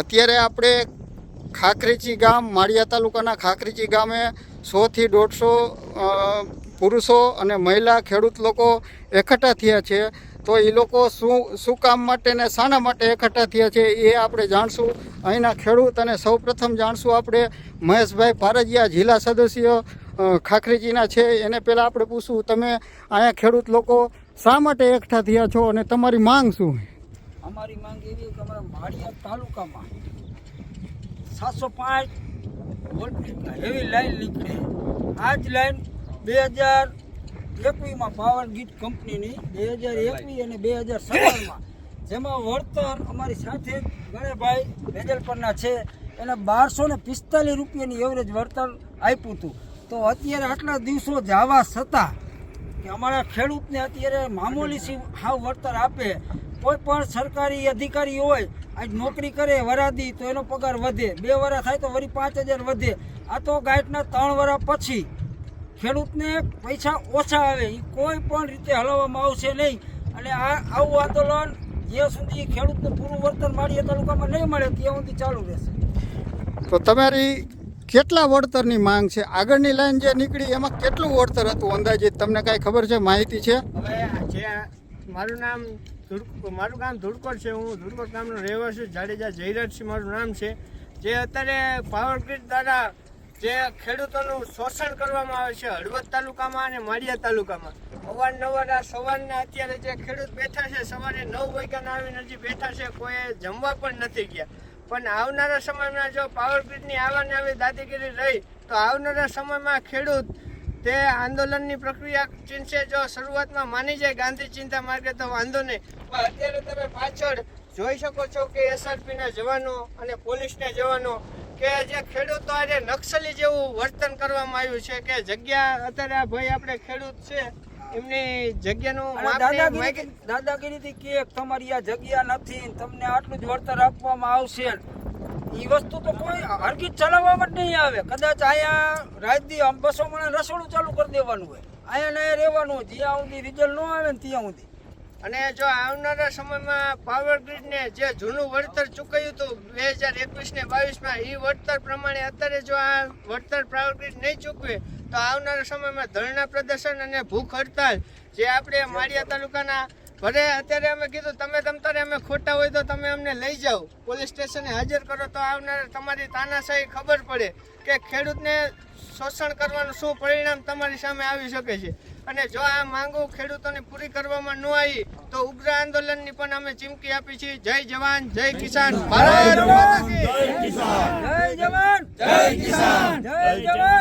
અત્યારે આપણે ખાખરીચી ગામ, માળિયા તાલુકાના ખાખરીચી ગામે સોથી દોઢસો પુરુષો અને મહિલા ખેડૂત લોકો એકઠા થયા છે. તો એ લોકો શું શું કામ માટે ને શાના માટે એકઠા થયા છે એ આપણે જાણશું. અહીંના ખેડૂત અને સૌપ્રથમ જાણશું આપણે મહેશભાઈ પારજિયા જિલ્લા સદસ્ય ખાખરીજીના છે. એને પહેલાં આપણે પૂછવું તમે અહીંયા ખેડૂત લોકો શા માટે એકઠા થયા છો અને તમારી માંગ શું? અમારી માંગ એવી કે અમારા માળિયા તાલુકામાં સાતસો પાંચ એવી લાઈન નીકળે. આ જ લાઈન બે હજાર એકવીસમાં પાવર ગીટ કંપનીની બે હજાર એકવીસ અને બે હજાર સત્તરમાં જેમાં વળતર અમારી સાથે ગણેશભાઈ વેજલપરના છે. એને બારસો ને પિસ્તાલીસ રૂપિયાની એવરેજ વળતર આપ્યું હતું. તો અત્યારે આટલા દિવસો જવા છતાં કે અમારા ખેડૂતને અત્યારે મામૂલી હાવ વળતર આપે કોઈ પણ સરકારી અધિકારી હોય આજ નોકરી કરે વરાદી તો એનો પગાર વધે. બે વરા થાય તો વળી પાંચ હજાર વધે. આ તો ગાંઠના ત્રણ વરા પછી ખેડૂતને પૈસા ઓછા આવે. એ કોઈ પણ રીતે હલાવવામાં આવશે નહીં. અને આ આવું આંદોલન જ્યાં સુધી ખેડૂતને પૂરું વળતર માળીએ તાલુકામાં નહીં મળે ત્યાં સુધી ચાલુ રહેશે. તો તમારી કેટલા વળતરની માંગ છે? આગળની લાઈન જે નીકળી એમાં કેટલું વળતર હતું અંદાજે તમને કાંઈ ખબર છે? માહિતી છે? હવે જે મારું નામ ધુડ- મારું ગામ ધુડકોટ છે, હું ધુડકોટ ગામનો રહેવાસી જાડેજા જયરાજસિંહ મારું નામ છે, જે અત્યારે પાવર દ્વારા જે ખેડૂતોનું શોષણ કરવામાં આવે છે, હળવદ તાલુકામાં અને માળિયા તાલુકામાં. અવારનવાર આ સવારના અત્યારે જે ખેડૂત બેઠા છે, સવારે નવ વાગ્યાના આવીને હજી બેઠા છે, કોઈ જમવા પણ નથી ગયા. પણ આવનારા સમયમાં જો પાવર ગ્રીડની આવી દાદાગીરી રહી, તો આવનારા સમયમાં ખેડૂત તે આંદોલનની પ્રક્રિયા ચીનશે. જો શરૂઆતમાં માની જાય ગાંધી ચિંતા માર્ગે તો વાંધો નહીં. પણ અત્યારે તમે પાછળ જોઈ શકો છો કે એસઆરપીના જવાનો અને પોલીસના જવાનો કે જે ખેડૂતો આજે નક્સલી જેવું વર્તન કરવામાં આવ્યું છે કે જગ્યા અત્યારે આ ભાઈ આપણે ખેડૂત છે એમની જગ્યાનું દાદાગીરી દાદાગીરીથી કે તમારી આ જગ્યા નથી તમને આટલું જ વળતર આપવામાં આવશે એ વસ્તુ તો કોઈ હરકી ચલાવવામાં જ નહીં આવે. કદાચ અહીંયા રાજદી આમ બસો મને રસોડું ચાલુ કરી દેવાનું હોય. અહીંયા ને રહેવાનું હોય. જ્યાં સુધી રિઝલ્ટ ન આવે ને ત્યાં સુધી. અને જો આવનારા સમયમાં પાવર ગ્રીડને જે જૂનું વળતર ચૂકવ્યું હતું બે હજાર એકવીસ ને બાવીસમાં એ વળતર પ્રમાણે અત્યારે જો આ વળતર પાવર ગ્રીડ નહીં ચૂકવે, તો આવનારા સમયમાં ધરણા પ્રદર્શન અને ભૂખ હડતાલ જે આપણે માળિયા તાલુકાના ભલે અત્યારે અમે કીધું તમે તમતારે અમે ખોટા હોય તો તમે અમને લઈ જાઓ. પોલીસ સ્ટેશને હાજર કરો તો આવનાર તમારી તાનાશાહી ખબર પડે કે ખેડૂતને શોષણ કરવાનું શું પરિણામ તમારી સામે આવી શકે છે. અને જો આ માંગો ખેડૂતોને પૂરી કરવામાં ન આવી તો ઉગ્ર આંદોલનની પણ અમે ચીમકી આપી છે જય જવાન જય કિસાન. ભારત માતા કી જય જવાન. જય કિસાન. જય જવાન.